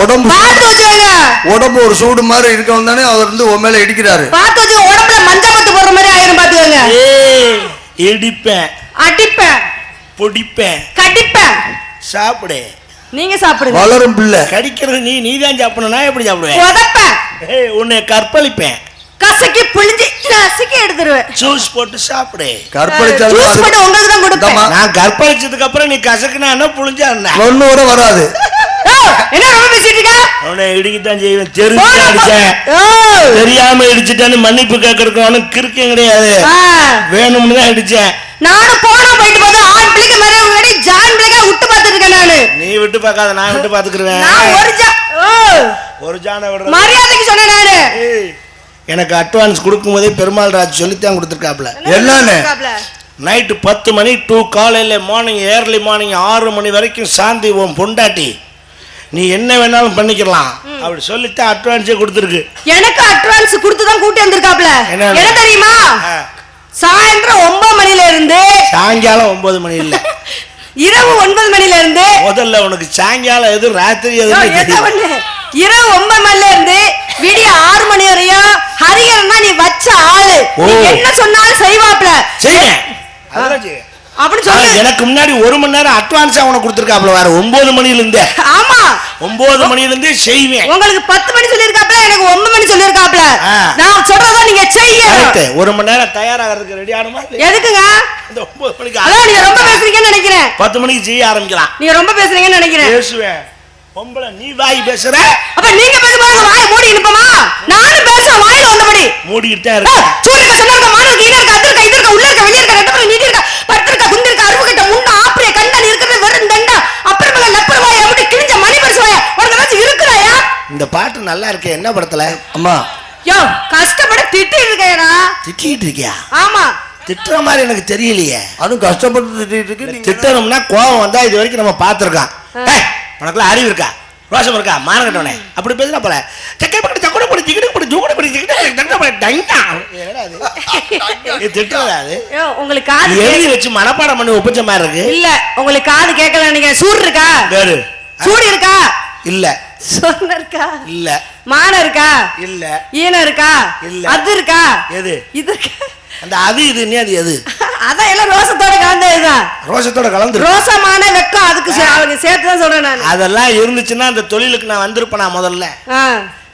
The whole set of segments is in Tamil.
உடம்பு உடம்பு ஒரு சூடு மாதிரி இருக்கவன் தானே அவர் வந்து உன் மேல இடிக்கிறாரு. பார்த்து வச்சு உடம்புல மஞ்சள் மத்து போடுற மாதிரி ஆயிரும் பாத்துக்கோங்க ஏய் இடிப்பேன். அடிப்பேன். பொடிப்பேன். கடிப்பேன். சாப்பிடு. நீங்க சாப்பிடுங்க. வளரும் பிள்ளை. கடிக்கிறது நீ நீ தான் சாப்பிடணும். நான் எப்படி சாப்பிடுவேன்? உதப்பேன். ஏய் உன்னை கற்பழிப்பேன். கசக்கி புழிஞ்சு நசுக்கி எடுத்துருவேன். ஜூஸ் போட்டு சாப்பிடு. கற்பழிச்சாலும் ஜூஸ் போட்டு உங்களுக்கு தான் கொடுப்பேன். நான் கற்பழிச்சதுக்கு அப்புறம் நீ கசக்குனா என்ன புழிஞ்சா என்ன? ஒண்ணு கூட வராது. என்ன பேசிட்டு இருக்க? அவனை இடிக்கத்தான் செய்வேன். தெரிஞ்சு அடிச்சேன். தெரியாம இடிச்சிட்டேன்னு மன்னிப்பு கேட்கறதுக்கு அவனுக்கு கிறுக்கம் கிடையாது. வேணும்னு தான் இடிச்சேன். நானும் போனா போயிட்டு போது ஆண் பிள்ளைக்கு மாதிரி முன்னாடி ஜான் பிள்ளைங்க விட்டு பார்த்துட்டு இருக்கேன் நானு. நீ விட்டு பார்க்காத நான் விட்டு நான் பாத்துக்கிருவேன் ஒரு ஜா ஒரு ஜானை விடுறது மரியாதைக்கு சொன்னேன் நானு. எனக்கு அட்வான்ஸ் கொடுக்கும் போதே பெருமாள் ராஜ் சொல்லித்தான் கொடுத்துருக்காப்ல என்னன்னு? நைட்டு பத்து மணி டூ காலையில் மார்னிங் ஏர்லி மார்னிங் ஆறு மணி வரைக்கும் சாந்தி உன் பொண்டாட்டி. நீ என்ன வேணாலும் பண்ணிக்கலாம். அப்படி சொல்லித்தான் அட்வான்ஸே கொடுத்துருக்கு. எனக்கு அட்வான்ஸ் கொடுத்து தான் கூட்டி வந்திருக்காப்ல. என்ன? தெரியுமா? சாயந்தரம் ஒன்பது மணில இருந்து சாயங்காலம் ஒன்பது மணி இல்லை இரவு ஒன்பது மணில இருந்து முதல்ல உனக்கு சாயங்காலம் எது ராத்திரி. பண்ணு? இரவு ஒன்பது மணில இருந்து விடிய ஆறு மணி வரையும் ஹரிகரன் தான் நீ வச்ச ஆளு. என்ன சொன்னாலும் செய்வாப்ல. செய்யேன். அப்படின்னு சொல்லு எனக்கு முன்னாடி ஒரு மணி நேரம் அட்வான்ஸ் அவனுக்கு கொடுத்துருக்காப்ல வேற ஒன்பது மணில இருந்தே ஆமா. ஒன்பது மணில இருந்தே செய்வேன். உங்களுக்கு பத்து மணி சொல்லியிருக்காப்ல எனக்கு ஒன்பது மணி சொல்லியிருக்காப்ல. நான் சொல்றத நீங்க Correct. ஒரு மணி நேரம் தயாராகிறதுக்கு ரெடி ஆகணுமா? எதுக்குங்க? இந்த ஒன்பது மணிக்கு அதான் நீங்க ரொம்ப பேசுறீங்கன்னு நினைக்கிறேன். பத்து மணிக்கு செய்ய ஆரம்பிக்கலாம். நீங்க ரொம்ப பேசுறீங்கன்னு நினைக்கிறேன். பேசுவேன். பொம்பளை நீ வாய் பேசுற. அப்ப நீங்க பேசும்போது வாயை மூடி இருப்போமா நானும் பேசுறேன் வாயில வந்தபடி. மூடிக்கிட்டு தான் இருக்க சூரியக்க சொன்னாக்க மானருக்கு ஈன இருக்க அது இருக்க இது இருக்க உள்ள இருக்க வெளிய இருக்க ரெண்டு பேரும் நீட்டி இருக்க படுத்து இருக்க குந்து இருக்க அருவு கட்ட முண்டா ஆப்பிரிய கண்டன் இருக்கிறது வெறும் தண்டா அப்புறமா லப்பர் வாய் அப்படி கிழிஞ்ச மணி பரிசு வாய உனக்கு ஏதாச்சும் இருக்குறாயா இந்த பாட்டு நல்லா இருக்கு என்ன படத்துல? அம்மா. யோ கஷ்டப்பட்டு திட்டி இருக்கேடா திட்டிட்டு இருக்கியா? ஆமா. திட்டுற மாதிரி எனக்கு தெரியலையே. அதுவும் கஷ்டப்பட்டு திட்டிட்டு இருக்கு நீங்க திட்டணும்னா கோவம் வந்தா இது வரைக்கும் நம்ம பார்த்துருக்கோம். ஏய், உனக்குலாம் அறிவு இருக்கா? ரோஷம் இருக்கா? கட்டவனே. அப்படி பேசுனா போல. சக்கை பக்கத்து சக்கோட படி ஜிகிடு படி ஜூகுடு படி ஜிகிடு தங்க படி டங்கா. திட்டுறதா உங்களுக்கு காது எழுதி வச்சு மனப்பாடம் பண்ணி ஒப்பிச்ச மாதிரி இருக்கு. இல்ல உங்களுக்கு காது கேட்கல நினைக்கிறேன் சூடு இருக்கா? வேறு. சூடு இருக்கா? இல்ல. சொன்ன இருக்கா இல்ல. மானம் இருக்கா இல்ல. ஈனம் இருக்கா இல்ல. அது இருக்கா எது? இது இருக்கா அந்த அது இது நீ அது எது? அதான் எல்லாம் ரோசத்தோட கலந்ததுதான் ரோஷத்தோட கலந்து ரோசமான வெக்கம் அதுக்கு அவங்க சேர்த்து தான் சொல்றேன் நான். அதெல்லாம் இருந்துச்சுன்னா அந்த தொழிலுக்கு நான் வந்திருப்பேன் முதல்ல?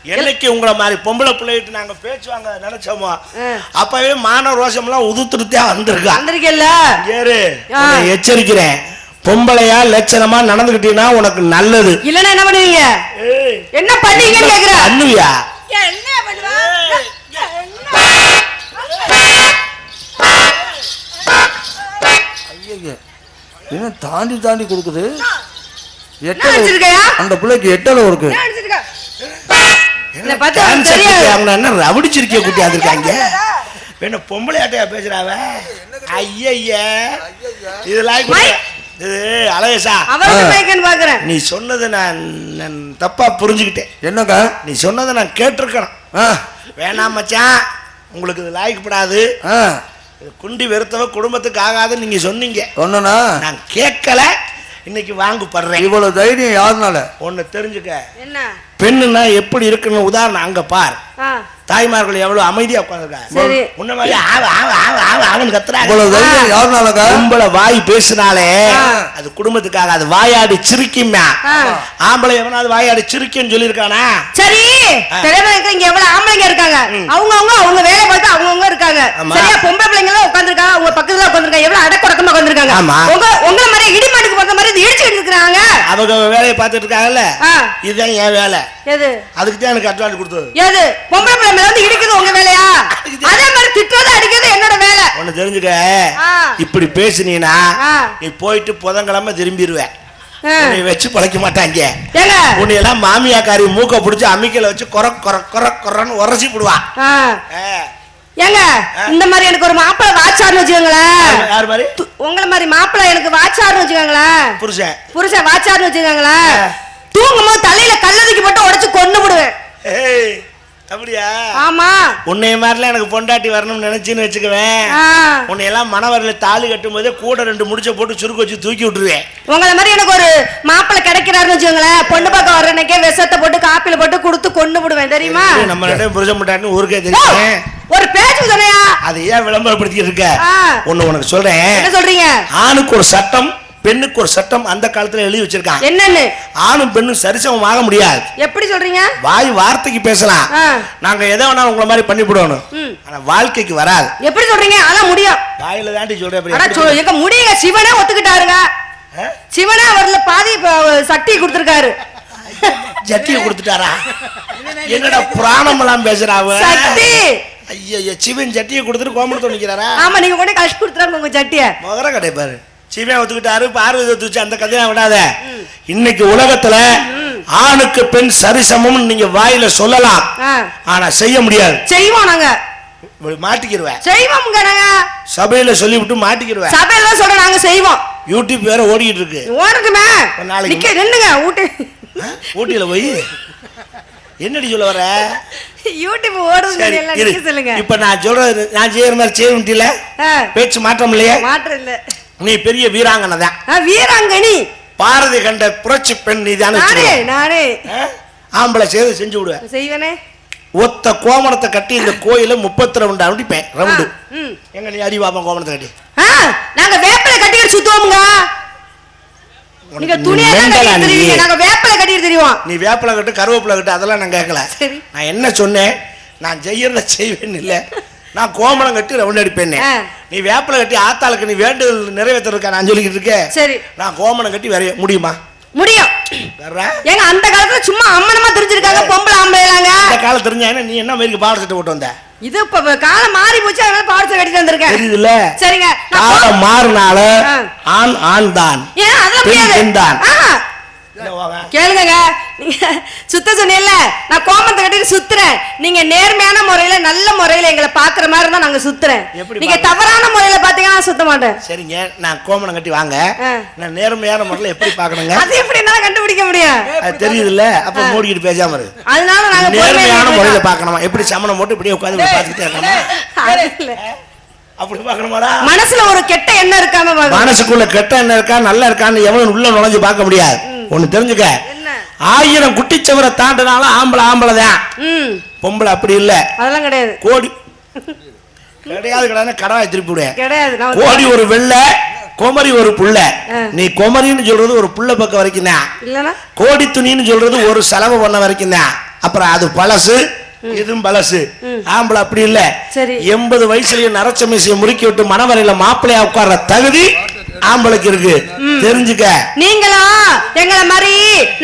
என்னைக்கு உங்களை மாதிரி பொம்பளை பிள்ளைகிட்ட நாங்க பேச்சுவாங்க நினைச்சோமோ ஆ. அப்பவே மான ரோஷம்லாம் உதுத்துருத்தே வந்திருக்கா. வந்திருக்கேல்ல. ஏறு எச்சரிக்கிறேன். பொம்பளையா லட்சணமா நடந்துகிட்டீங்கன்னா உனக்கு நல்லது. இல்லன்னா என்ன பண்ணுவீங்க? என்ன பண்ணீங்கன்னு கேக்குறேன் பண்ணுவியா? என்ன பண்ணுவா? ஐயையே. என்ன தாண்டி தாண்டி கொடுக்குது? எட்டலை வச்சிருக்கையா? அந்த பிள்ளைக்கு எட்டலை இருக்கு. அவங்க என்ன ரவுடிச்சிருக்கிய குட்டி வந்திருக்காங்க என்ன பொம்பளையாட்டையா பேசுறாவ? ஐயய்ய இதெல்லாம். இது. மயக்கன்னு பாக்குறேன். நீ சொன்னதை நான் நான் தப்பா புரிஞ்சுக்கிட்டேன். என்னக்கா? நீ சொன்னதை நான் கேட்டிருக்கணும். ஆ. வேணாம் மச்சான். உங்களுக்கு இது லாய்க்கப்படாது குண்டி வெறுத்தவ குடும்பத்துக்கு ஆகாதுன்னு நீங்க சொன்னீங்க. சொன்னனா நான் கேட்கல. இன்னைக்கு வாங்கு படுறேன் இவ்வளவு தைரியம் யாருனால? ஒன்னு தெரிஞ்சுக்க. என்ன? பெண்ணுனா எப்படி இருக்குன்னு உதாரணம் அங்க பார். தாய்மார்கள் எவ்வளவு அமைதியா உட்காந்துருக்காங்க சரி. முன்ன மாதிரி ஆவ ஆவ ஆவ ஆவ ஆவன்னு கத்துறாங்க. கும்பல வாய் பேசினாலே. அது குடும்பத்துக்காக அது வாயாடி சிரிக்குமா. ஆம்பளை எவனாவது வாயாடி சிரிக்குன்னு சொல்லியிருக்கானா? சரி. இங்க எவ்வளவு ஆம்பளைங்க இருக்காங்க? அவங்க அவங்க அவங்க வேலை பார்த்து அவங்க அவங்க இருக்காங்க. சரியா? பொம்பளை பிள்ளைங்க எல்லாம் உட்காந்துருக்காங்க உங்க பக்கத்துல உட்காந்துருக்காங்க எவ்வளவு அடக்கடக்கமா உட்காந்துருக்காங்க ஆமா. உங்க உங்களை மாதிரி இடிமாட்டுக்கு பார்த்த மாதிரி இது இடிச்சுக்கிட்டு இருக்காங்க அவங்க வேலையை பார்த்துட்டு இருக்காங்கல்ல. இதுதான் என் வேலை. எது? அதுக்கு தான் எனக்கு அட்வான்ஸ் கொடுத்தது. எது? பொம்பளை பிள்ளை மேல வந்து இடிக்குது உங்க வேலையா? அதே மாதிரி திட்டுறது அடிக்கிறது என்னோட வேலை. ஒன்னு தெரிஞ்சுக்க. இப்படி பேசுனீனா. நீ போயிட்டு புதன்கிழமை திரும்பிடுவ ஆ. உன்னை வச்சு பழைக்க மாட்டாங்க. ஏங்க? உன்னை எல்லாம் மாமியாக்காரி மூக்க பிடிச்சி அம்மிக்கல வச்சு கொர கொர கொர கொரன்னு உரசி போடுவா. ஆ. ஏங்க இந்த மாதிரி எனக்கு ஒரு மாப்பிள்ளை வாச்சாருன்னு வச்சுக்கோங்களேன். யார் மாதிரி? உங்களை மாதிரி மாப்பிள்ளை எனக்கு வாச்சாருன்னு வச்சுக்கோங்களேன். புருஷன். புருஷன் வாச்சாருன்னு வச்சுக்கோங்களேன். தூங்கும் போது தலையில கல்ல தூக்கி போட்டு உடைச்சு கொண்டு விடுவேன் அப்படியா ஆமா. உன்னைய மாதிரிலாம் எனக்கு பொண்டாட்டி வரணும்னு நினைச்சுன்னு வச்சுக்குவேன். ஆ. உன்னை எல்லாம் மணவரில் தாலி கட்டும் போதே கூட ரெண்டு முடிச்ச போட்டு சுருக்கு வச்சு தூக்கி விட்டுருவேன். உங்களை மாதிரி எனக்கு ஒரு மாப்பிள்ளை கிடைக்கிறாருன்னு வச்சுக்கோங்களேன். பொண்ணு பார்க்க வர்றனக்கே விஷத்தை போட்டு காப்பில போட்டு கொடுத்து கொண்டு விடுவேன் தெரியுமா? நம்ம ரெண்டு புருஷ முட்டாட்டின்னு ஊருக்கே தெரியும் ஒரு பேச்சு சொன்னையா? அதை ஏன் விளம்பரப்படுத்திட்டு இருக்க. ஒண்ணு உனக்கு சொல்றேன். என்ன சொல்றீங்க? ஆணுக்கு ஒரு சட்டம் பெண்ணுக்கு ஒரு சட்டம் அந்த காலத்துல எழுதி வச்சிருக்கான் என்னன்னு? ஆணும் பெண்ணும் சரிசமம் ஆக முடியாது. எப்படி சொல்றீங்க? வாய் வார்த்தைக்கு பேசலாம். நாங்க எதை வேணாலும் உங்களை மாதிரி பண்ணி போடணும். ம். ஆனா வாழ்க்கைக்கு வராது. எப்படி சொல்றீங்க? அதான் முடியும். வாயில தாண்டி சொல்றேன் எங்க முடியுங்க சிவனே ஒத்துக்கிட்டாருங்க? சிவனே அவர்ல பாதி சக்தி கொடுத்திருக்காரு. ஜட்டியை கொடுத்துட்டாரா? என்னடா புராணம் எல்லாம் பேசுறா அவ? சக்தி! ஐயா சிவன் ஜட்டியை கொடுத்துட்டு கோமணத்தை நிக்கிறாரா? ஆமா நீங்க கொண்டு கழிச்சு கொடுத்துறாங்க உங்க சட்டிய மகர கடை பாரு. சிவன் ஒத்துக்கிட்டாரு பார்வதி ஒத்துச்சு அந்த கதையை விடாத. இன்னைக்கு உலகத்துல ஆணுக்கு பெண் சரிசமம் நீங்க வாயில சொல்லலாம். ஆனா செய்ய முடியாது. செய்வோம் நாங்க. மாட்டிக்கிருவேன் செய்வோம்ங்க நாங்க. சபையில சொல்லிவிட்டு மாட்டிக்கிருவேன் சபையில தான் சொல்றேன் நாங்க செய்வோம். யூடியூப் வேற ஓடிக்கிட்டு இருக்கு. ஒரு நாளைக்கு நின்னுங்க ஊட்டு? ஊட்டியில போய்? என்னடி சொல்ல வர? யூடியூப் நிக்க சொல்லுங்க. இப்ப நான் சொல்றது நான் செய்யற மாதிரி செய்ய முடியல பேச்சு மாற்றம் இல்லையே? மாற்றம் இல்ல. நீ பெரிய வீராங்கனை தான் வீராங்கனி. பாரதி கண்ட புரட்சி பெண் நீ தானே நானே. ஆம்பளை செய்து செஞ்சு விடுவேன் செய்வனே. ஒத்த கோமணத்தை கட்டி இந்த கோயில முப்பத்தி ரெண்டு அடிப்பேன் ரவுண்டு. ம். எங்க நீ அடி பாப்பா கோமணத்தை கட்டி? நாங்க வேப்பில கட்டிட்டு சுத்துவோம்ங்க. நீங்க துணியை நாங்க வேப்பில கட்டிட்டு தெரியும் நீ வேப்பிலை கட்டு கருவேப்பிலை கட்டு அதெல்லாம் நான் கேட்கல. சரி. நான் என்ன சொன்னேன்? நான் செய்யறத செய்வேன் இல்ல. நான் கோமணம் கட்டி ரவுண்ட் அடிப்பேன். நீ வேப்பிலை கட்டி ஆத்தாளுக்கு நீ வேண்டுதல் நிறைவேற்றிருக்க நான் சொல்லிக்கிட்டு இருக்கேன். சரி. நான் கோமணம் கட்டி வரைய முடியுமா? முடியும். ஏங்க அந்த காலத்துல சும்மா அம்மனமா தெரிஞ்சிருக்காங்க பொம்பளை ஆம்பளைலாங்க இந்த காலம் தெரிஞ்சாங்க நீ என்ன மாதிரி பாட சட்டை போட்டு வந்த? இது இப்ப காலம் மாறி போச்சு அதனால பாடத்தை கட்டிட்டு வந்திருக்கேன். தெரியுதுல்ல? சரிங்க. காலம் மாறினால. ஆண் ஆண் தான் ஏன் அதெல்லாம் பெண் தான். இல்ல. கேளுங்க நீங்க சுத்த சொன்னீங்கல்ல நான் கோமத்தை கட்டிட்டு சுத்துறேன். நீங்க நேர்மையான முறையில நல்ல முறையில எங்களை பாக்குற மாதிரி தான் நாங்க சுத்துறேன். நீங்க தவறான முறையில பாத்தீங்கன்னா சுத்த மாட்டேன். சரிங்க நான் கோமணம் கட்டி வாங்க. நான் நேர்மையான முறையில் எப்படி பார்க்கணுங்க அது எப்படி என்னால கண்டுபிடிக்க முடியும்? அது தெரியுதுல்ல அப்ப மூடிக்கிட்டு பேசாம இருக்கு அதனால நாங்க நேர்மையான முறையில. பார்க்கணுமா எப்படி சமணம் போட்டு இப்படியே உட்காந்து பார்த்துக்கிட்டே இருக்கணுமா? இல்ல. அப்படி பார்க்கணுமாடா மனசுல ஒரு கெட்ட எண்ணம் இருக்காம பாக்கணும். மனசுக்குள்ள கெட்ட என்ன இருக்கா நல்லா இருக்கான்னு எவனும் உள்ள நுழைஞ்சு பார்க்க முடியாது. ஒண்ணு தெரிஞ்சுக்க. ஆயிரம் குட்டிச்சவரை தாண்டினாலும் ஆம்பளை ஆம்பளை தான் பொம்பளை அப்படி இல்ல. அதெல்லாம் கிடையாது. கோடி. கிடையாது கிடையாது கடவாய் திருப்பி விடுவேன் கோடி ஒரு வெள்ளை குமரி ஒரு புள்ள. நீ குமரின்னு சொல்றது ஒரு புள்ள பக்கம் வரைக்கும் தான் கோடி துணின்னு சொல்றது ஒரு செலவு பண்ண வரைக்கும் தான் அப்புறம் அது பழசு இதுவும் பழசு. ஆம்பளை அப்படி இல்ல. சரி. எண்பது வயசுலயே நரச்ச மீசையை முறுக்கி விட்டு மணவரையில மாப்பிள்ளையா உட்கார்ற தகுதி ஆம்பளைக்கு இருக்கு. தெரிஞ்சுக்க. நீங்களா? எங்களை மாதிரி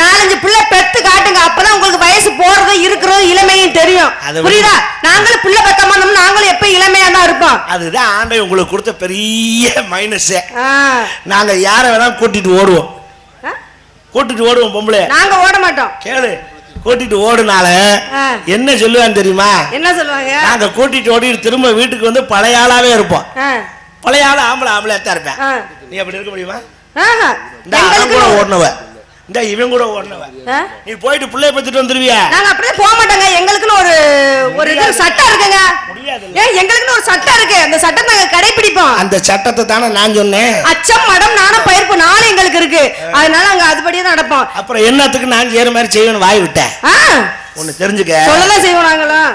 நாலஞ்சு புள்ள பெத்து காட்டுங்க. அப்பதான் உங்களுக்கு வயசு போறதும் இருக்கிறதும் இளமையும் தெரியும். புரியுதா? நாங்களும் புள்ள பெத்தமா நாங்களும் எப்ப இளமையா தான் இருப்போம். அதுதான் ஆண்டை உங்களுக்கு கொடுத்த பெரிய மைனஸே. நாங்க யாரை வேணா கூட்டிட்டு ஓடுவோம்? கூட்டிட்டு ஓடுவோம் பொம்பளை. நாங்க ஓட மாட்டோம். கேளு. கூட்டிட்டு ஓடுனால. என்ன சொல்லுவான் தெரியுமா? என்ன சொல்லுவாங்க? நாங்க கூட்டிட்டு ஓடி திரும்ப வீட்டுக்கு வந்து பழைய ஆளாவே இருப்போம். பழைய ஆளு ஆம்பளை ஆம்பளையா இருப்பேன். நீ அப்படி இருக்க முடியுமா. இந்த அவன் கூட ஓடினவ. இந்த இவன் கூட ஓடினவ? நீ போயிட்டு பிள்ளைய பத்திட்டு வந்துருவிய? நாங்க அப்படியே போக மாட்டோங்க. எங்களுக்குன்னு ஒரு ஒரு இது சட்டம் இருக்குங்க. ஏன் எங்களுக்குன்னு ஒரு சட்டம் இருக்கு. அந்த சட்டம் நாங்க கடைபிடிப்போம் அந்த சட்டத்தை தானே நான் சொன்னேன். அச்சம் மடம் நாணம் பயிர்ப்பு நாளும் எங்களுக்கு இருக்கு. அதனால நாங்க அதுபடியே தான் நடப்போம். அப்புறம் என்னத்துக்கு நான் செய்யற மாதிரி செய்வேன்னு வாய் விட்டேன். ஒன்னு தெரிஞ்சுக்க. சொல்லலாம் செய்வோம் நாங்களும்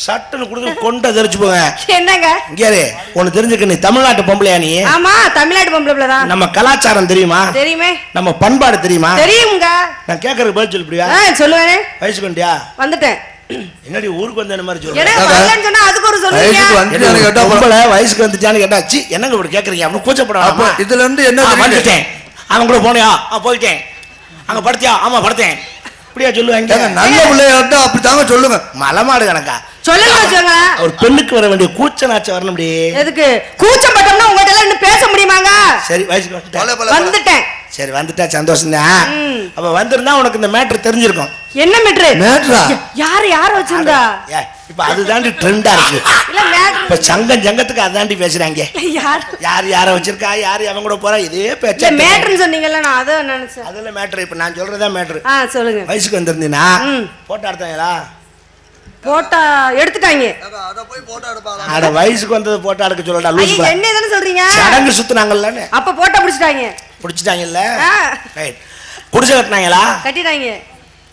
சட்டுன்னு கொடுத்து கொண்ட தெரிச்சு போங்க. என்னங்க? இங்கே ஒன்னு தெரிஞ்சுக்க நீ தமிழ்நாட்டு பொம்பளையா நீ? ஆமா தமிழ்நாட்டு பொம்பளை பிள்ளை தான் நம்ம கலாச்சாரம் தெரியுமா? தெரியுமே. நம்ம பண்பாடு தெரியுமா? தெரியுங்க நான் கேட்கறதுக்கு பதில் சொல்லிப்பிடியா? சொல்லுவேனே. வயசுக்கு வண்டியா வந்துட்டேன். என்னடி ஊருக்கு வந்த மாதிரி சொன்னா அதுக்கு ஒரு சொல்லுவீங்க? வயசுக்கு வந்துட்டான்னு கேட்டா அப்புறம் பொம்பளை வயசுக்கு வந்துட்டான்னு கேட்டா சி என்னங்க இப்படி கேக்குறீங்க? அப்படின்னு அப்ப கூச்சப்படாம இதுல இருந்து என்ன? வந்துட்டேன். அவன் கூட போனியா? ஆ போயிட்டேன். அங்க படுத்தியா? ஆமா படுத்தேன். இப்படியா சொல்லுவாங்க நல்ல பிள்ளையா இருந்தா சொல்லுங்க. மலமாடு கணக்கா? சொல்லுங்க ஒரு பெண்ணுக்கு வர வேண்டிய கூச்ச நாச்சம் வரணும் அப்படி எதுக்கு? கூச்சப்பட்டோம்னா உங்ககிட்ட எல்லாம் இன்னும் பேச முடியுமாங்க? சரி வயசுக்கு வந்துட்டேன். சரி வந்துட்டா சந்தோஷம் தான். அப்ப வந்திருந்தா உனக்கு இந்த மேட்ரு தெரிஞ்சிருக்கும். என்ன மீட்ரு மேட்ரா? யாரு யார வச்சிருந்தா? ஏ, இப்ப அதுதாண்டி ட்ரெண்டா இருக்கு. இப்ப சங்கம் சங்கத்துக்கு அதாண்டி பேசுறாங்க. யார்? யார் யார வச்சிருக்கா? யார் அவன் கூட போறா? இதே பேச்ச மேட்ருன்னு சொன்னீங்கல்ல நான் அதை நினைச்சேன். அதுல மேட்ரு இப்ப நான் சொல்றதா மேட்ரு ஆ சொல்லுங்க. வயசுக்கு வந்திருந்தீங்கன்னா. போட்டோ எடுத்தாங்களா போட்டா எடுத்துட்டாங்க. அதை போய் போட்டோ எடுப்பாங்க அட வயசுக்கு வந்தது போட்டோ எடுக்க சொல்லடா பா. என்ன தானே சொல்றீங்க? சடங்கு சுத்துனாங்கல்லன்னு. அப்ப போட்டா பிடிச்சிட்டாங்க. பிடிச்சிட்டாங்கல்ல? ரைட் குடிசை கட்டினாங்களா? கட்டிட்டாங்க.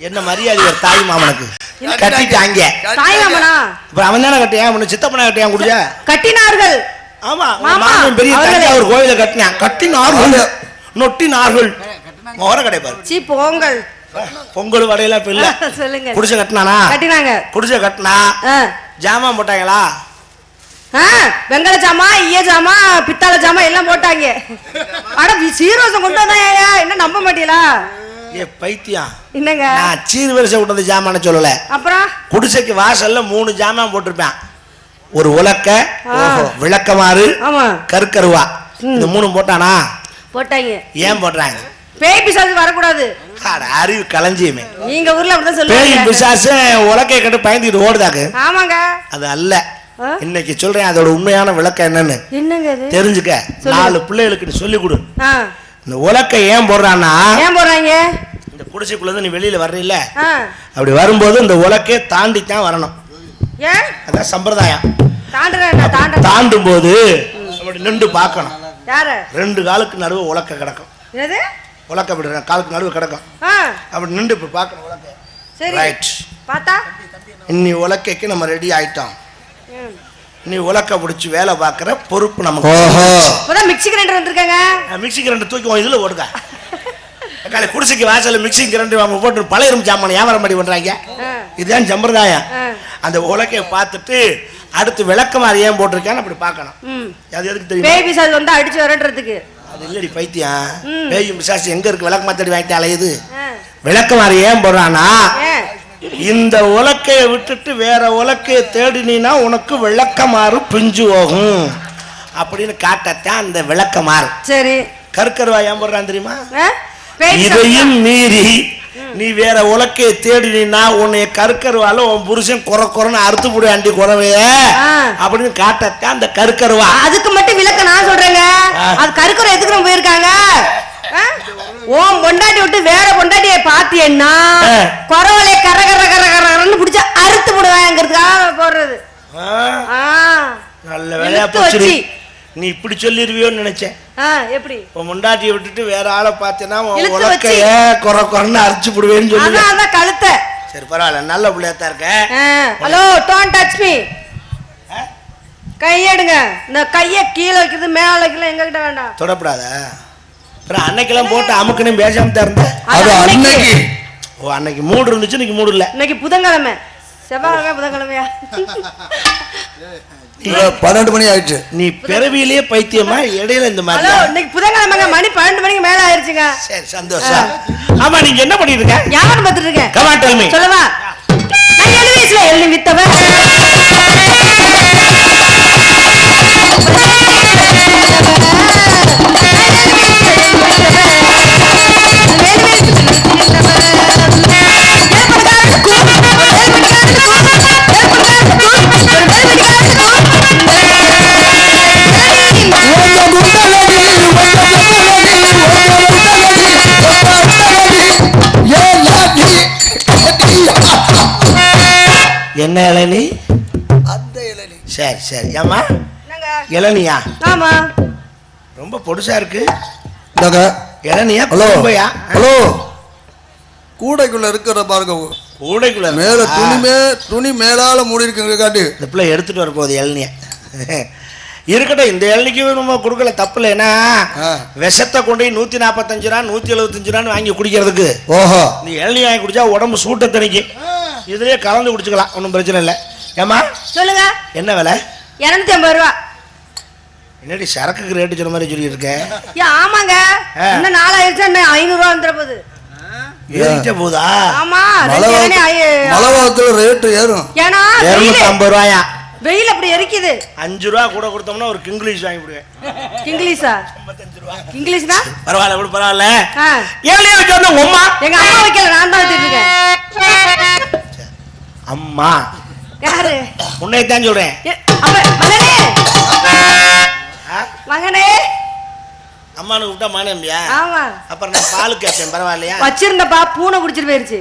என்ன மரியாதை ஒரு தாய் மாமனுக்கு? கட்டிட்டாங்க. தாய் மாமனா? அப்புறம் அவன் தானே கட்டியான் சித்தப்பனா கட்டியான் குடிச்ச கட்டினார்கள். ஆமா மாமன் பெரிய. தஞ்சாவூர் கோயில கட்டினான். கட்டினார்கள். நொட்டினார்கள். முகர கிடைப்பாரு. சீ போங்கள். பொங்கல் வடையெல்லாம் இப்ப இல்ல. சொல்லுங்க. குடிசை கட்டினானா? கட்டினாங்க. குடிசை கட்டினா. ஜாமான் போட்டாங்களா? வெங்கல ஜாமா ஈய ஜாமா பித்தாள ஜாமா எல்லாம் போட்டாங்க. அட சீரோசம் கொண்டு வந்தாயா என்ன நம்ப மாட்டீங்களா? ஏ பைத்தியம். என்னங்க? நான் சீர் வரிசை விட்டது ஜாமான்னு சொல்லல. அப்புறம்? குடிசைக்கு வாசல்ல மூணு ஜாமான் போட்டிருப்பேன். ஒரு உலக்க. விளக்கமாறு கருக்கருவா இந்த மூணு போட்டானா? போட்டாங்க. ஏன் போடுறாங்க பேய் பிசாசு வரக்கூடாது. அறிவு களஞ்சியமே. நீங்க ஊர்ல அப்படிதான் பேய் சொல்லுவாங்க பிசாசு உலக்கைய கட்டு பயந்துக்கிட்டு ஓடுதாக்கு. ஆமாங்க. அது அல்ல? இன்னைக்கு சொல்றேன் அதோட உண்மையான விளக்கம் என்னன்னு. என்னங்க தெரிஞ்சுக்க. சொல்லுங்க. நாலு பிள்ளைகளுக்கு சொல்லி கொடு இந்த உலக்கை ஏன் போடுறான்னா? ஏன் போடுறாங்க? இந்த குடிசைக்குள்ள இருந்து நீ வெளியில வர்றீல்ல? அப்படி வரும்போது இந்த உலக்கையை தாண்டி தான் வரணும். ஏன்? அதான் சம்பிரதாயம். தாண்டும் போது அப்படி நின்று பார்க்கணும். ரெண்டு காலுக்கு நடுவு உலக்க கிடக்கும். உலக்க ரெண்டு காலுக்கு நடுவு கிடக்கும். அப்படி நின்று இப்படி பார்க்கணும் உலக்க. சரி. ரைட் பார்த்தா? இன்னி உலக்கைக்கு நம்ம ரெடி ஆயிட்டோம். நீ உலக்க பிடிச்சி வேலை பார்க்குற பொறுப்பு நமக்கு ஓஹோ. இப்பதான் மிக்ஸி கிரைண்டர் வந்திருக்காங்க. மிக்சி கிரண்டு தூக்கி உன் இதில் ஓடுங்க காலை குடிசைக்கு வாசல்ல மிக்சி கிரண்டு அவங்க போட்டு பழைய இரும்பு சாமான் வியாபாரம் பண்ணி பண்றாங்க. ஆ. இதுதான் சம்பிரதாயம். அந்த உலக்கைய பார்த்துட்டு அடுத்து விளக்கமாறு ஏன் போட்டிருக்கான்னு அப்படி பார்க்கணும். அது எதுக்கு தெரியுமா? பேய் பிசாசு வந்து அடிச்சு விரட்டுறதுக்கு. அது இல்லடி பைத்தியம். பேயும் பிசாசு எங்க இருக்கு? விளக்கு மாத்தடி வாங்கிட்டு அலையுது. ஆ. விளக்கமாறு ஏன் போடுறானா இந்த உலக்கைய விட்டுட்டு வேற உலக்கைய தேடினா உனக்கு விளக்கமாறு பிஞ்சு போகும். அப்படின்னு காட்டத்தான் அந்த விளக்கமாறு. சரி. கற்கருவா ஏன் போடுறான் தெரியுமா? இதையும் மீறி நீ வேற உலக்கைய தேடினா உன்னை கற்கருவால உன் புருஷன் குறை குறைன்னு அறுத்து போடு அண்டி குறவைய. அப்படின்னு காட்டத்தான் அந்த கற்கருவா அதுக்கு மட்டும் விளக்க நான் சொல்றேங்க. அது கருக்குற எதுக்கு போயிருக்காங்க? உன் பொண்டாட்டி விட்டு வேற பொண்டாட்டிய பாத்தியன்னா. குறவலை கர கர கர கரன்னு பிடிச்ச அறுத்து போடுவாங்கிறதுக்காக போடுறது. நல்ல வேலையா போச்சு. நீ இப்படி சொல்லிருவியோன்னு நினைச்சேன். ஆ, எப்படி? உன் முண்டாட்டியை விட்டுட்டு வேற ஆளை பார்த்தேன்னா உன் உலக்கைய குறை குறைன்னு அரைச்சு போடுவேன்னு சொல்லி அதான் கழுத்தை. சரி பரவாயில்ல நல்ல பிள்ளையாத்தான் இருக்க. ஹலோ டோன்ட் டச் மீ கையெடுங்க. இந்த கையை கீழே வைக்கிறது மேல வைக்கிறது எங்க கிட்ட வேண்டாம். தொடப்படாத. அப்புறம் அன்னைக்கெல்லாம் போட்டு அமுக்குன்னு பேசாம தான் இருந்த. அது அன்னைக்கு. ஓ அன்னைக்கு மூடு இருந்துச்சு இன்னைக்கு மூடு இல்ல. இன்னைக்கு புதன்கிழமை. செவ்வாய்க்கிழமை புதன்கிழமையா? பன்னெண்டு மணி ஆயிடுச்சு. நீ பிறவியிலேயே பைத்தியமா இடையில இந்த மாதிரி இன்னைக்கு புதன்கிழமைங்க மணி பன்னெண்டு மணிக்கு மேல ஆயிருச்சுங்க. சரி சந்தோஷம். ஆமா நீங்க என்ன பண்ணிட்டு இருக்க? வியாபாரம் பார்த்துட்டு இருக்கேன்? Come on, tell me. சொல்லவா? சரி சரி. ஏமா என்னங்க? இளநியா? ஆமா. ரொம்ப பொடுசா இருக்கு. இளநியா ஹலோ. ஹலோ. கூடைக்குள்ள இருக்கிற பாருங்க. கூடைக்குள்ள? மேல? துணி மே துணி மேலால மூடி இருக்குங்க காட்டி. இந்த பிள்ளை எடுத்துட்டு வர போகுது இளநிய. இருக்கட்டும் இந்த இளநிக்கு நம்ம கொடுக்கல தப்பு இல்லை. ஏன்னா ஆ. விஷத்தை கொண்டு போய் நூத்தி நாற்பத்தஞ்சு ரூபா நூத்தி எழுபத்தஞ்சு ரூபான்னு வாங்கி குடிக்கிறதுக்கு. ஓஹோ. நீ இளநீ வாங்கி குடிச்சா உடம்பு சூட்டை தணிக்கும் இதுலயே கலந்து குடிச்சுக்கலாம் ஒன்றும் பிரச்சனை இல்லை. ஏமா சொல்லுங்க. என்ன விலை? இருநூத்தி ஐம்பது ரூபா. என்னடி சரக்குக்கு ரேட்டு சொன்ன மாதிரி சொல்லி இருக்கேன் ஏன் ஆமாங்க. இன்னும் நாலாயிரச்சு இன்னும் ஐநூறு ரூபா வந்துட போகுது. ஏறிட்டே போதா ஆமா காலத்துல ரேட்டு ஏறும். ஏன்னா இருநூத்தி வெயில் ஐம்பது ரூபாயா? வெயில் அப்படி எரிக்குது. அஞ்சு ரூபா கூட கொடுத்தோம்னா ஒரு கிங்கிலீஷ் வாங்கி விடுவேன் இங்கிலீஷா இங்கிலீஷ் தான் பரவாயில்ல விடு பரவாயில்ல. ஏழையா வச்சு எங்க அம்மா வைக்கல நான் தான் அம்மா யாரு? உன்னை தான் சொல்றேன் அப்ப மகனே! அம்மானுக்கு விட்டா மானம்பியா ஆமா. அப்புறம் நான் பால் கேட்பேன் பரவாயில்லையா? வச்சிருந்தப்பா பூனை குடிச்சிட்டு போயிருச்சு.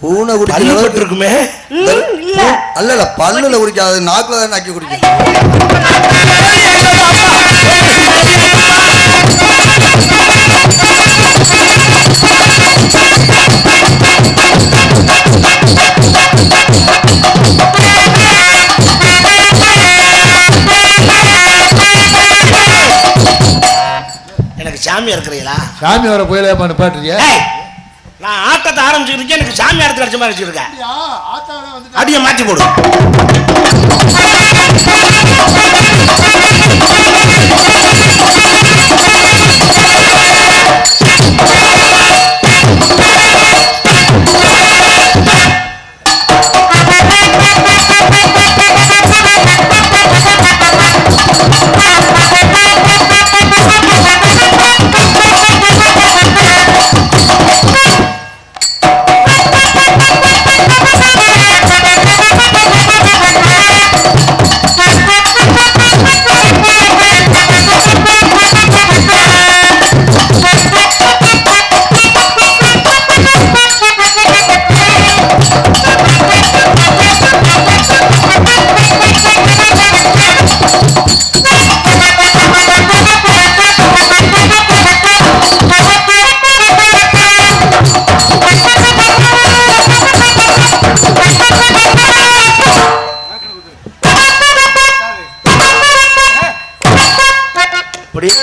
பூனை அளவுக்கு இருக்குமே இல்ல. அல்ல இல்ல பல்லுல குடிக்காது நாக்குல தான் நாக்கி குடிக்கும். எனக்கு சாமி இருக்கிறீங்களா சாமி வர போயில நிப்பாட்டுறியா? ஏய், நான் ஆட்டத்தை ஆரம்பிச்சுட்டு எனக்கு சாமி இடத்துல அடிச்ச மாதிரி வச்சிருக்கேன் அடிய மாத்தி போடு.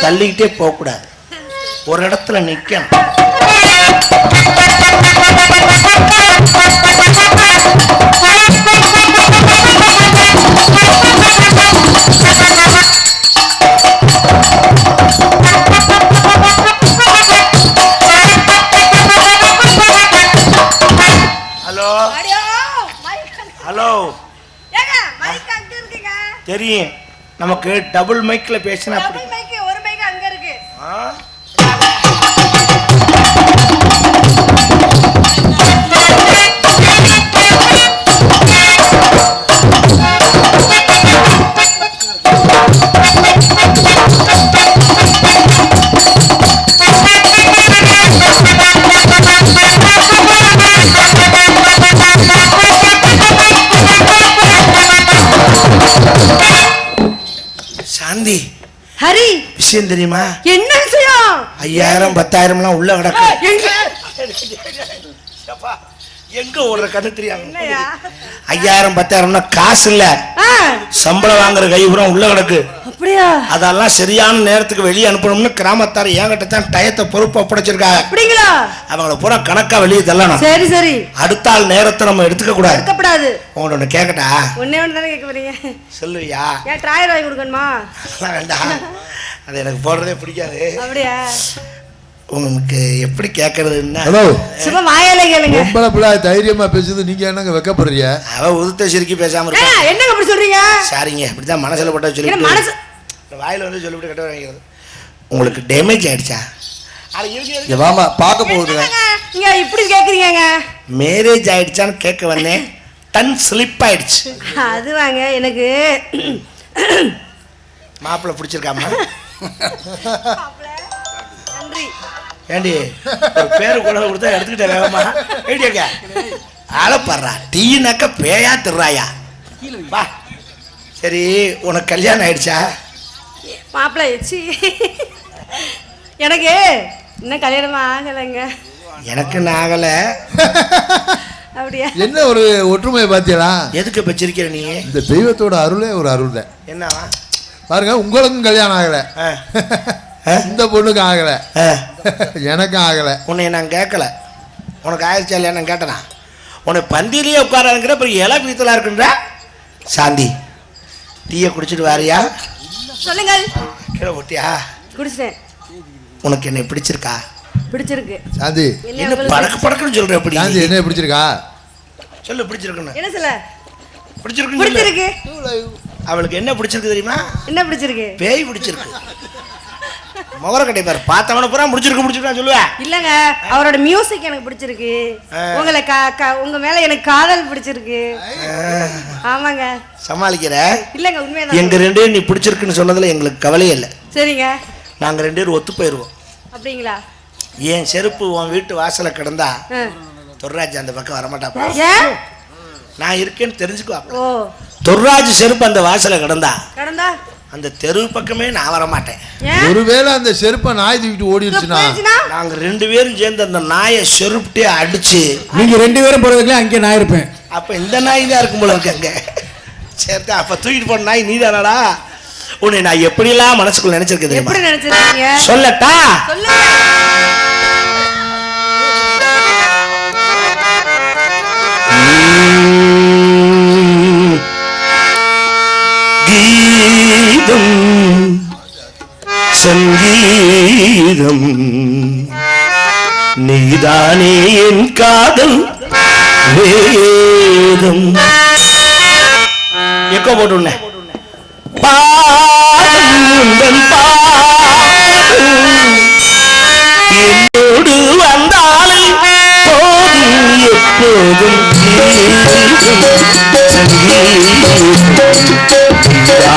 தள்ளிக்கிட்டே போகக்கூடாது. ஒரு இடத்துல நிக்கணும். ஹலோ? ஹலோ. தெரியும். நமக்கு டபுள் மைக்ல பேசினா அப்படி சாந்தி ஹரி விஷயம் தெரியுமா என்ன விஷயம் ஐயாயிரம் பத்தாயிரம்லாம் உள்ள கிடக்கு எங்க? ஓடுற கண்ணு தெரியாம? ஐயாயிரம் பத்தாயிரம்னா காசு இல்ல சம்பளம் வாங்குற கைபுறம் உள்ள கிடக்கு. அப்படியா? அதெல்லாம் சரியான நேரத்துக்கு வெளியே அனுப்பணும்னு கிராமத்தார் என்கிட்ட தான் டயத்தை பொறுப்பு ஒப்படைச்சிருக்காங்க. அப்படிங்களா? அவங்கள பூரா கணக்கா வெளியே தள்ளணும். சரி சரி. அடுத்த ஆள் நேரத்தை நம்ம எடுத்துக்க கூடாது. இருக்கப்படாது உங்கள்ட்ட ஒண்ணு கேட்கட்டா ஒன்னே ஒன்று தானே கேட்க போறீங்க? சொல்லுவியா ஏன் ட்ராயர் வாங்கி கொடுக்கணுமா? வேண்டாம். அது எனக்கு போடுறதே பிடிக்காது. அப்படியா? உங்களுக்கு எப்படி கேட்கறதுன்னா ஹலோ. சும்மா வாயால கேளுங்க. பொம்பளை பிள்ளை தைரியமா பேசுது நீங்க என்னங்க வெக்கப்படுறிய அவ உதுத்த சிரிக்கி பேசாம இருக்கா என்னங்க அப்படி சொல்றீங்க? சாரிங்க இப்படிதான் மனசுல போட்ட என்ன சொல்லி மனசு வாயில வந்து சொல்லிவிட்டு கட்ட வாங்கிக்கிறது உங்களுக்கு டேமேஜ் ஆயிடுச்சா? வாமா பார்க்க என்னங்க, நீங்க இப்படி கேக்குறீங்க மேரேஜ் ஆயிடுச்சான்னு கேட்க வந்தேன். டன் ஸ்லிப் ஆயிடுச்சு. அது வாங்க எனக்கு மாப்பிள்ளை பிடிச்சிருக்காமா? நன்றி. ஏண்டி பேரு கூட கொடுத்தா எடுத்துக்கிட்ட வேகமா? ஏடியாக்க அழப்படுறா டீனாக்க பேயா திருறாயா? வா. சரி உனக்கு கல்யாணம் ஆயிடுச்சா? மாப்பிள்ளை சி எனக்கு இன்னும் கல்யாணம் ஆகலைங்க. எனக்கு ஆகலை. அப்படியா? என்ன ஒரு ஒற்றுமையை பாத்தியலா எதுக்கு வச்சிருக்கிற நீ? இந்த தெய்வத்தோட அருளே ஒரு அருள் தான். என்னவா? பாருங்க உங்களுக்கும் கல்யாணம் ஆகல? இந்த பொண்ணுக்கும் ஆகல. எனக்கும் ஆகல. உன்னை நான் கேட்கல. உனக்கு ஆயிடுச்சா இல்லையா நான் கேட்டனா? உன்னை பந்தியிலேயே உட்காராங்கிற அப்புறம் இலை பீத்தலா இருக்குன்ற? சாந்தி டீயை குடிச்சிட்டு வாரியா? சொல்லுங்க கீழே போட்டியா குடிச்சிட்டேன். உனக்கு என்னை பிடிச்சிருக்கா? பிடிச்சிருக்கு. சாந்தி. என்ன படக்கு படக்குன்னு சொல்ற எப்படி சாந்தி என்ன பிடிச்சிருக்கா? சொல்லு பிடிச்சிருக்குன்னு. என்ன சொல்ல? பிடிச்சிருக்குன்னு சொல்லு. பிடிச்சிருக்கு. அவளுக்கு என்ன பிடிச்சிருக்கு தெரியுமா? என்ன பிடிச்சிருக்கு? பேய் பிடிச்சிருக்கு. முகர கட்டை பாரு பார்த்தவன பூரா முடிச்சிருக்கு முடிச்சிருக்கான்னு சொல்லுவேன் இல்லங்க அவரோட மியூசிக் எனக்கு பிடிச்சிருக்கு. உங்களை உங்க மேல எனக்கு காதல் பிடிச்சிருக்கு. ஆமாங்க. சமாளிக்கிற? இல்லங்க உண்மையதான் எங்க ரெண்டு பேரும் நீ பிடிச்சிருக்குன்னு சொன்னதுல எங்களுக்கு கவலையே இல்லை. சரிங்க. நாங்க ரெண்டு பேரும் ஒத்து போயிடுவோம் அப்படிங்களா? என் செருப்பு உன் வீட்டு வாசல்ல கிடந்தா. தொர்ராஜ் அந்த பக்கம் வரமாட்டாப்பா ஏன் நான் இருக்கேன்னு தெரிஞ்சுக்குவாப்ப ஓ. தொர்ராஜ் செருப்பு அந்த வாசல கிடந்தா கடந்தா? அந்த தெரு பக்கமே நான் வரமாட்டேன். ஏன்? ஒருவேளை அந்த செருப்பை நாய் தூக்கிட்டு ஓடிடுச்சுன்னா? நாங்க ரெண்டு பேரும் சேர்ந்து அந்த நாயை செருப்பிட்டே அடிச்சு நீங்க ரெண்டு பேரும் போறதுக்குள்ள அங்கே நான் இருப்பேன். அப்ப இந்த நாய் தான் இருக்கும் போல இருக்கு அங்க. சரி அப்ப தூக்கிட்டு போன நாய் நீதானடா? உன்னை நான் எப்படியெல்லாம் மனசுக்குள்ள நினைச்சிருக்கேன் தெரியுமா? எப்படி நினைச்சிருக்கீங்க? சொல்லட்டா? சொல்லுங்க சங்கீதம் சங்கீதம். நீதானே என் காதல் வேதம். எக்கோ போட்டு பாதம் உந்தன் பாதம் என்னோடு வந்தாலே போதும் எப்போதும்.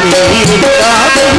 கீதம்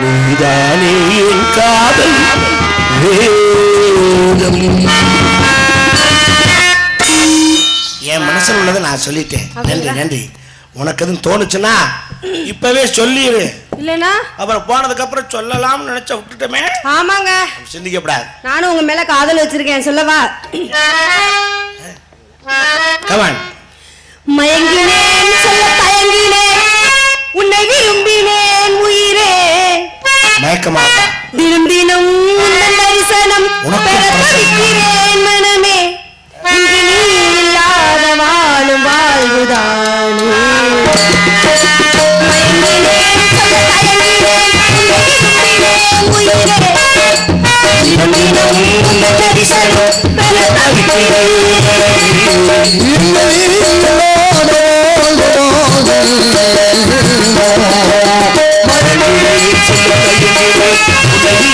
நீதானே என் காதல் வேதம். என் மனசுல உள்ளதை நான் சொல்லிட்டேன். நன்றி நன்றி. உனக்கு எதுவும் தோணுச்சுன்னா இப்பவே சொல்லிடு இல்லைன்னா? அப்புறம் போனதுக்கு அப்புறம் சொல்லலாம்னு நினைச்ச விட்டுட்டோமே. ஆமாங்க. சிந்திக்கப்படாது. நானும் உங்க மேல காதல் வச்சிருக்கேன் சொல்லவா? கமான் மயங்கினேன் சொல்ல தயங்கினேன் உன்னை விரும்பினேன் உயிரே. மயக்கமா தினம் தினம் உந்தன் தரிசனம் பெற. தவிக்கிறேன் மனமே. இன்று நீ இல்லாத வாழும் வாழ்வுதானே. மயங்கினேன் சொல்ல தயங்கினேன் உன்னை விரும்பினேன் உயிரே. தினம் தினம் உந்தன் தரிசனம் பெற தினம்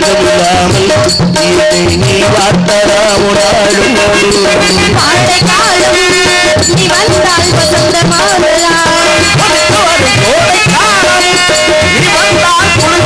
பெற தவிக்கிறேன் நீ வாட்டராமுடாடும் நீ வந்தால் வசந்த மாறலாம் நீ வந்தால் ஒரு